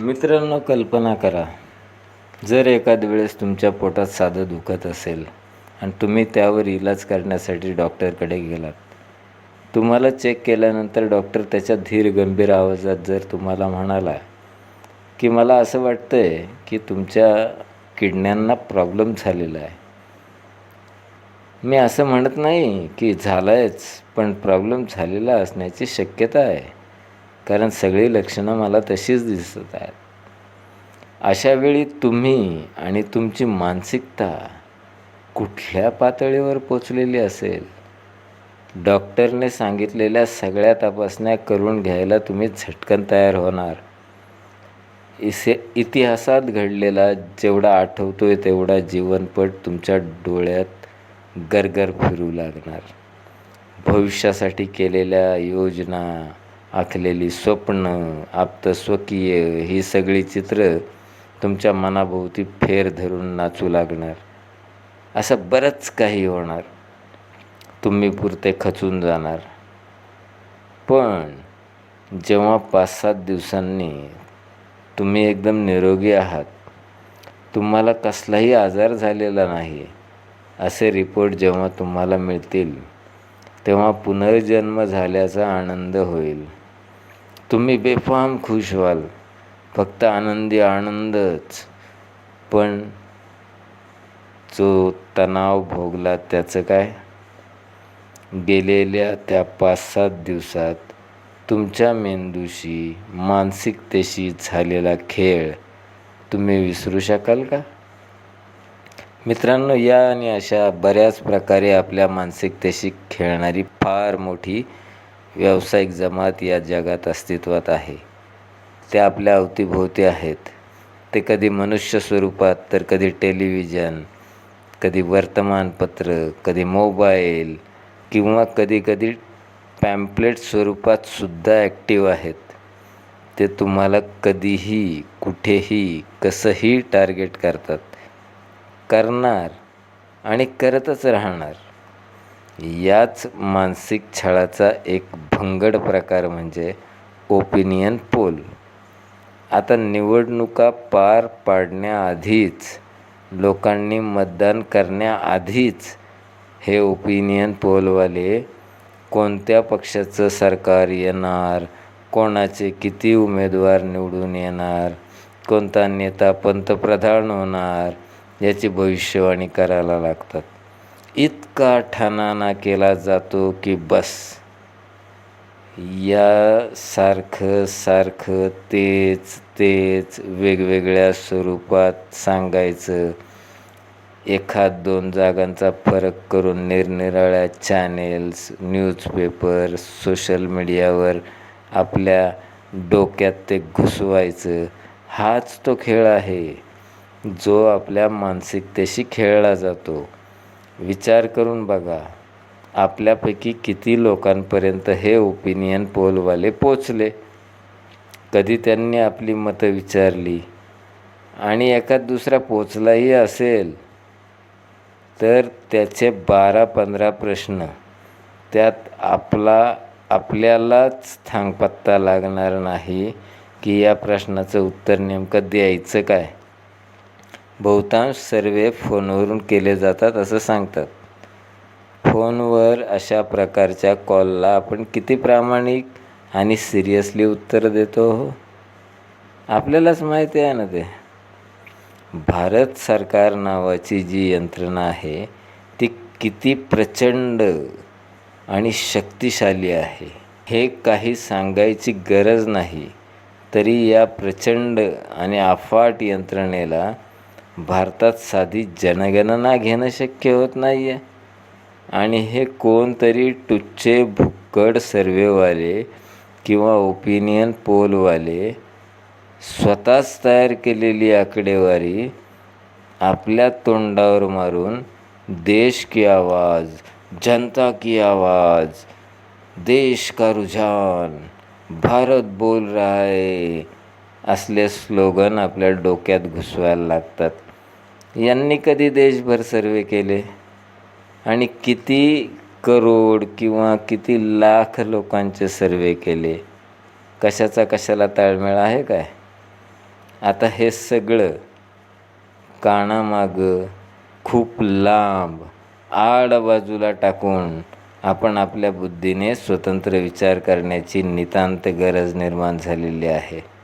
मित्रांनो कल्पना करा जर एखाद वेळेस तुमच्या पोटात साधं दुखत असेल आणि तुम्ही त्यावर इलाज करण्यासाठी डॉक्टरकडे गेलात तुम्हाला चेक केल्यानंतर डॉक्टर त्याच्या धीर गंभीर आवाजात जर तुम्हाला म्हणाला की मला असं वाटतं आहे की तुमच्या किडण्यांना प्रॉब्लेम झालेला आहे. मी असं म्हणत नाही की झाला आहेच पण प्रॉब्लेम झालेला असण्याची शक्यता आहे. कारण सगळी लक्षणं मला तशीच दिसत आहेत. अशा वेळी तुम्ही आणि तुमची मानसिकता कुठल्या पातळीवर पोचलेली असेल? डॉक्टरने सांगितलेल्या सगळ्या तपासण्या करून घ्यायला तुम्ही झटकन तयार होणार. इसे इतिहासात घडलेला जेवढा आठवतोय तेवढा जीवनपट तुमच्या डोळ्यात गरगर फिरू लागणार. भविष्यासाठी केलेल्या योजना आखलेली स्वप्न आप्तस्वकीय ही सगळी चित्र तुमच्या मनाभोवती फेर धरून नाचू लागणार. असं बरंच काही होणार. तुम्ही पुरते खचून जाणार. पण जेव्हा पाच सात दिवसांनी तुम्ही एकदम निरोगी आहात तुम्हाला कसलाही आजार झालेला नाही असे रिपोर्ट जेव्हा तुम्हाला मिळतील तेव्हा पुनर्जन्म झाल्याचा आनंद होईल. तुम्ही बेफाम खुश व्हाल. फक्त आनंदी आनंदच. पण जो तणाव भोगला त्याचं काय? गेलेल्या त्या पाच सात दिवसात तुमच्या मेंदूशी मानसिकतेशी झालेला खेळ तुम्ही विसरू शकाल का? मित्रांनो या आणि अशा बऱ्याच प्रकारे आपल्या मानसिकतेशी खेळणारी फार मोठी व्यावसायिक जमात या जगात अस्तित्वात आहे. त्या आपल्या अवतीभोवती आहेत. ते कधी मनुष्य स्वरूपात तर कधी टेलिव्हिजन कधी वर्तमानपत्र कधी मोबाईल किंवा कधी कधी पॅम्पलेट स्वरूपात सुद्धा ॲक्टिव्ह आहेत. ते तुम्हाला कधीही कुठेही कसंही टार्गेट करतात. करणार आणि करतच राहणार. याच मानसिक छळाचा एक भंगड प्रकार म्हणजे ओपिनियन पोल आता निवडणुका पार पाडण्याआधीच लोकांनी मतदान करण्याआधीच हे ओपिनियन पोलवाले कोणत्या पक्षाचं सरकार येणार कोणाचे किती उमेदवार निवडून येणार कोणता नेता पंतप्रधान होणार याची भविष्यवाणी करायला लागतात. इतका ठाणाना केला जातो की बस. या सारखं सारखं तेच तेच वेगवेगळ्या स्वरूपात सांगायचं. एखाद दोन जागांचा फरक करून निरनिराळ्या चॅनेल्स न्यूजपेपर सोशल मीडियावर आपल्या डोक्यात ते घुसवायचं. हाच तो खेळ आहे जो आपल्या मानसिकतेशी खेळला जातो. विचार करून बघा आपल्यापैकी किती लोकांपर्यंत हे ओपिनियन पोलवाले पोचले? कधी त्यांनी आपली मतं विचारली आणि एखाद दुसरा पोचलाही असेल तर त्याचे बारा पंधरा प्रश्न त्यात आपला आपल्यालाच थांगपत्ता लागणार नाही की या प्रश्नाचं उत्तर नेमकं द्यायचं काय? बहुतांश सर्वे फोनवरून केले जातात असं सांगतात. फोनवर अशा प्रकारच्या कॉलला आपण किती प्रामाणिक आणि सिरियसली उत्तर देतो हो? आपल्यालाच माहिती आहे ना ते. भारत सरकार नावाची जी यंत्रणा आहे ती किती प्रचंड आणि शक्तिशाली आहे. हे काही सांगायची गरज नाही तरी या प्रचंड आणि अफाट यंत्रणेला भारतात साधी जनगणना घेणं शक्य होत नाही आहे आणि हे कोणतरी टुच्चे भुक्कड सर्वेवाले किंवा ओपिनियन पोलवाले स्वतःच तयार केलेली आकडेवारी आपल्या तोंडावर मारून देश की आवाज जनता की आवाज देश का रुझान भारत बोल रहा है असले स्लोगन आपल्या डोक्यात घुसवायला लागतात. यांनी कधी देशभर सर्वे केले? आणि किती करोड किंवा किती लाख लोकांचे सर्वे केले? कशाचा कशाला ताळमेळ आहे काय? आता हे सगळं कानामागं खूप लांब आड बाजूला टाकून आपण आपल्या बुद्धीने स्वतंत्र विचार करण्याची नितांत गरज निर्माण झालेली आहे.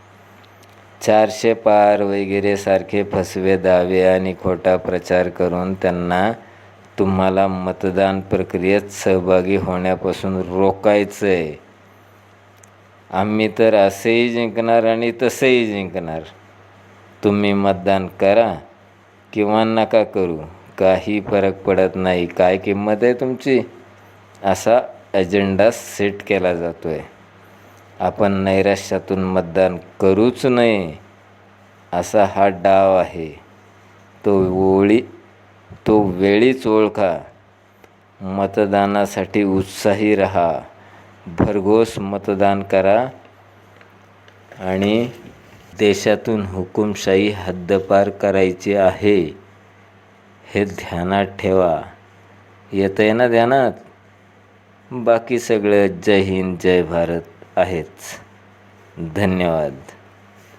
चारशे पार वगैरे सारखे फसवे दावे आणि खोटा प्रचार करून त्यांना तुम्हाला मतदान प्रक्रियेत सहभागी होण्यापासून रोकायचं आहे आम्ही तर असेही जिंकणार आणि तसेही जिंकणार. तुम्ही मतदान करा किंवा नका करू काही फरक पडत नाही. काय किंमत आहे तुमची? असा अजेंडा सेट केला जातो आहे आपण नैराश्यातून मतदान करूच नये असा हा डाव आहे. तो ओळी तो वेळीच ओळखा. मतदानासाठी उत्साही रहा. भरघोस मतदान करा आणि देशातून हुकुमशाही हद्दपार करायची आहे हे ध्यानात ठेवा. येतं आहे ना ध्यानात? बाकी सगळं जय हिंद जय भारत. आहेच धन्यवाद.